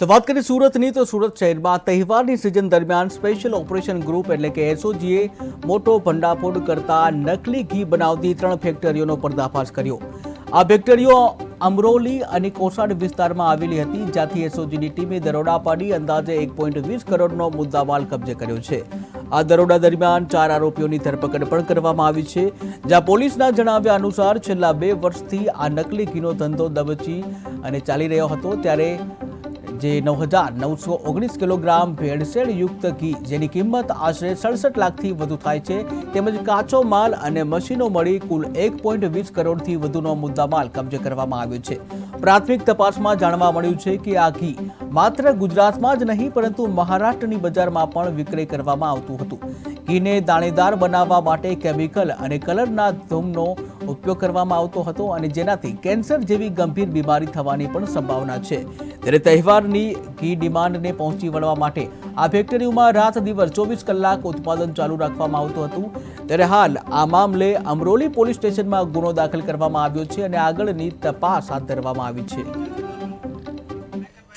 તો વાત કરીએ સુરતની, તો સુરત શહેરમાં તહેવારની સિઝન દરમિયાન સ્પેશિયલ ઓપરેશન ગ્રુપ એટલે કે એસઓજીએ મોટો ભંડાફોડ કરતા નકલી ઘી બનાવતી ત્રણ ફેક્ટરીઓનો પર્દાફાશ કર્યો. આ ફેક્ટરીઓ અમરોલી અને કોસાડ વિસ્તારમાં આવેલી હતી, જ્યાંથી એસઓજીની ટીમે દરોડા પાડી અંદાજે એક પોઈન્ટ વીસ કરોડનો મુદ્દામાલ કબજે કર્યો છે. આ દરોડા દરમિયાન ચાર આરોપીઓની ધરપકડ પણ કરવામાં આવી છે. જ્યાં પોલીસના જણાવ્યા અનુસાર છેલ્લા બે વર્ષથી આ નકલી ઘીનો ધંધો દબચી અને ચાલી રહ્યો હતો, ત્યારે જે નવ હજાર નવસો ઓગણીસ કિલોગ્રામ ભેળસેળ યુક્ત ઘી, જેની કિંમત આશરે સડસઠ લાખથી વધુ થાય છે, તેમજ કાચો માલ અને મશીનો મળી કુલ એક પોઈન્ટ વીસ કરોડથી વધુનો મુદ્દામાલ કબજે કરવામાં આવ્યો છે. પ્રાથમિક તપાસમાં જાણવા મળ્યું છે કે આ ઘી માત્ર ગુજરાતમાં જ નહીં, પરંતુ મહારાષ્ટ્રની બજારમાં પણ વિક્રય કરવામાં આવતું હતું. ઘીને દાણેદાર બનાવવા માટે કેમિકલ અને કલરના ધૂમનો ઉપયોગ કરવામાં આવતો હતો અને જેનાથી કેન્સર જેવી ગંભીર બીમારી થવાની પણ સંભાવના છે. ત્યારે તહેવારની ઘી ડિમાન્ડને પહોંચી વળવા માટે આ ફેક્ટરીઓમાં રાત દિવસ ચોવીસ કલાક ઉત્પાદન ચાલુ રાખવામાં આવતું હતું. ત્યારે હાલ આ મામલે અમરોલી પોલીસ સ્ટેશનમાં ગુનો દાખલ કરવામાં આવ્યો છે અને આગળની તપાસ હાથ ધરવામાં આવી છે.